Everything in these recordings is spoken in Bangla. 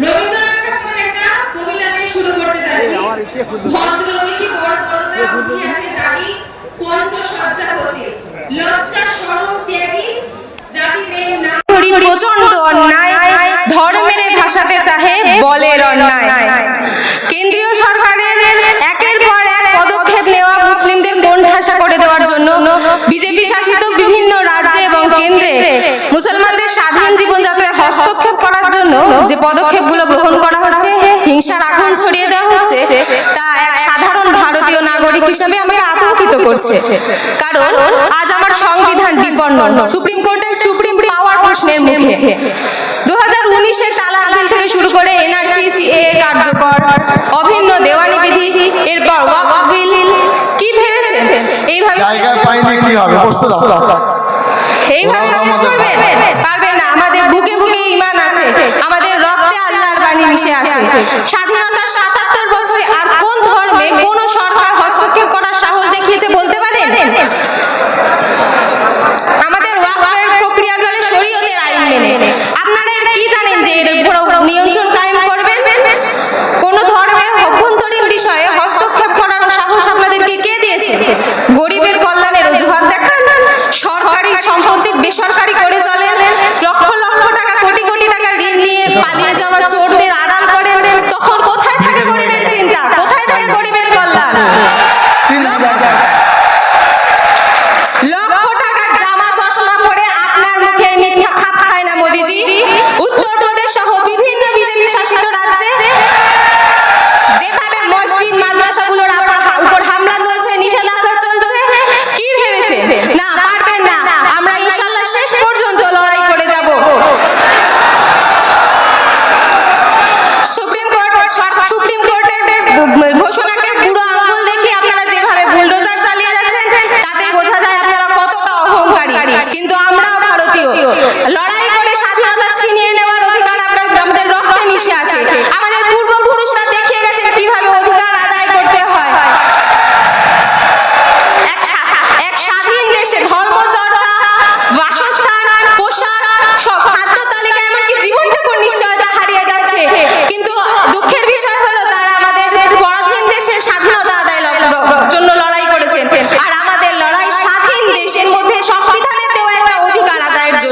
রবীন্দ্রনাথ ঠাকুরের একটা কবিতা দিয়ে শুরু করতে যাচ্ছি। ভদ্র বেশি বড় বড়তা উঠিয়াছে জাতি পঞ্চসজ্জা হতে লজ্জা সরম ত্যাগী জাতি প্রেম না প্রচণ্ড অন্যায় ধর্মের ভাষাতে চাহে বলের অন্যায়। কেন্দ্রীয় সরকারের একের পর এক পদক্ষেপ নেওয়া মুসলিমদের কোণঠাসা করে দেওয়ার কেন্দ্রে মুসলমানদের স্বাধীন জীবনযাত্রায় হস্তক্ষেপ করার জন্য যে পদক্ষেপগুলো গ্রহণ করা হচ্ছে, হিংসার আগুন ছড়িয়ে দেওয়া হচ্ছে, তা এক সাধারণ ভারতীয় নাগরিক হিসেবে আমাকে আতঙ্কিত করছে। কারণ আজ আমার সংবিধান বিপন্ন, সুপ্রিম কোর্টের সুপ্রিম পাওয়ার প্রশ্নের মুখে। দু হাজার উনিশের তালাক বিল থেকে শুরু করে এনআরসি এ কার্যকর অভিন্ন দেওয়ানি বিধি, এরপর ওয়াকফ বিল, কি ভেবেছেন? এইভাবে জায়গা পাইনি কি হবে? বসতে দাও। এইভাবে শেষ করবেন পারবেন না। আমাদের বুকে বুকে ইমান আছে। আমাদের রক্তে আল্লাহর বাণী মিশে আছে। স্বাধীনতার সাতাত্তর বছরে আর কোন ধর্মে কোন সরকার হস্তক্ষেপ করার সাহস দেখিয়েছে বলতে পারেন?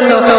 জন্য।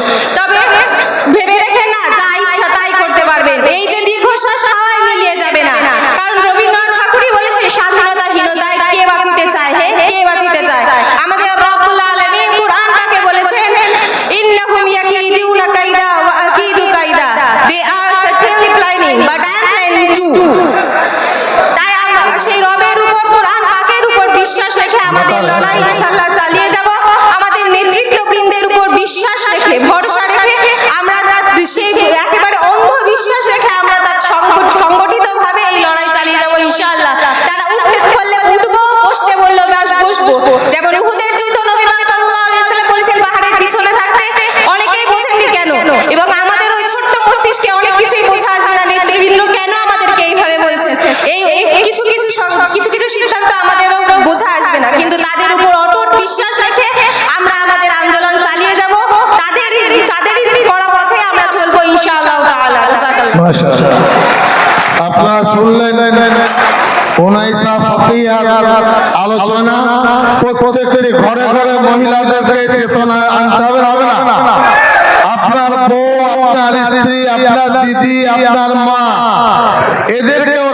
সেই একেবারে অন্ধ বিশ্বাস রেখে আমরা তার সংগঠিত ভাবে এই লড়াই চালিয়ে যাব ইনশাআল্লাহ। তারা উঠতে বললে উঠবো বসতে বলল ব্যাস বসবো। যেমন উহুদের যুদ্ধ নবী সাল্লাম বলেছেন পাহাড়ের পিছনে থাকতে অনেকেই বোঝেননি কেন? এবং আমাদের ওই ছোট্ট মস্তিষ্কে অনেক কিছুই বোঝা আসবে না। নেতৃবৃন্দ কেন আমাদেরকে এইভাবে বলছেন? এই এই কিছু কিছু কিছু কিছু সিদ্ধান্ত আমাদেরও বোঝা আসবে না। কিন্তু তাদের উপর অটুট বিশ্বাস রেখে আপনারা শুনলেন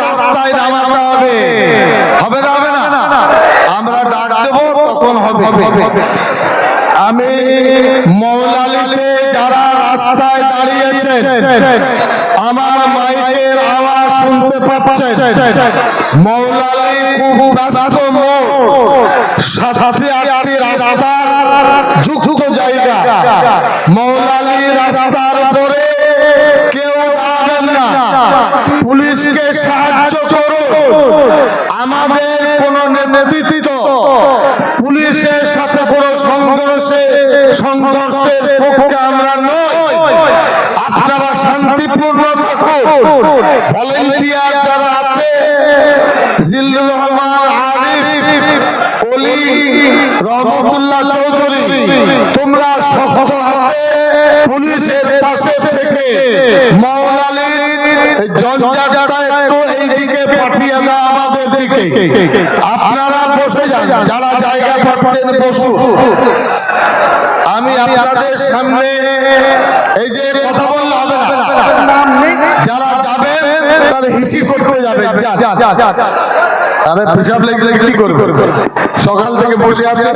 রাস্তায় হবে। হবে না হবে না? আমরা ডাক দেবো, তখন হবে। আমি মৌলালিতে যারা রাস্তায় দাঁড়িয়েছেন। আমার মাইকের আওয়াজ শুনতে পাচ্ছেন। মৌলালী খুব ব্যস্ত সাথে আটটি ভলেন্টিয়ার যারা আছে, জিল্লুর রহমান, আরিফ অলি রহমতুল্লাহ চৌধুরী, তোমরা শক্ত হাতে পুলিশের পাশে থেকে মৌলালির এই জঞ্জাটটা একটু এইদিকে পাঠিয়ে দাও আমাদের দিকে। আপনারা বসে যান, যারা জায়গা পাচ্ছেন বসু আমি আপনাদের সামনে এই যে কথা বললে হবে না। যারা তারা হিসি করতে পেশাব কি করবে? সকাল থেকে বসে আছে।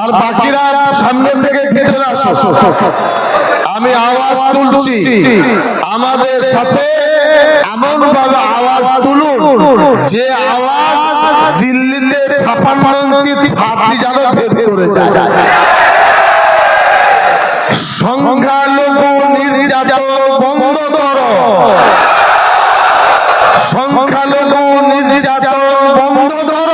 আর বাকিরা সামনে থেকে ভিতরে আসো। আমি আওয়াজ তুলছি। আমাদের সাথে এমন ভাবে আওয়াজ তুলুন। যে আওয়াজ দিল্লিতে ছাপান্ন ইঞ্চি ছাত্রী যেন ভেদ করে যায়। সংখ্যালঘু নির্যাতন বন্ধ কর। সংখ্যালঘু নির্যাতন বন্ধ কর।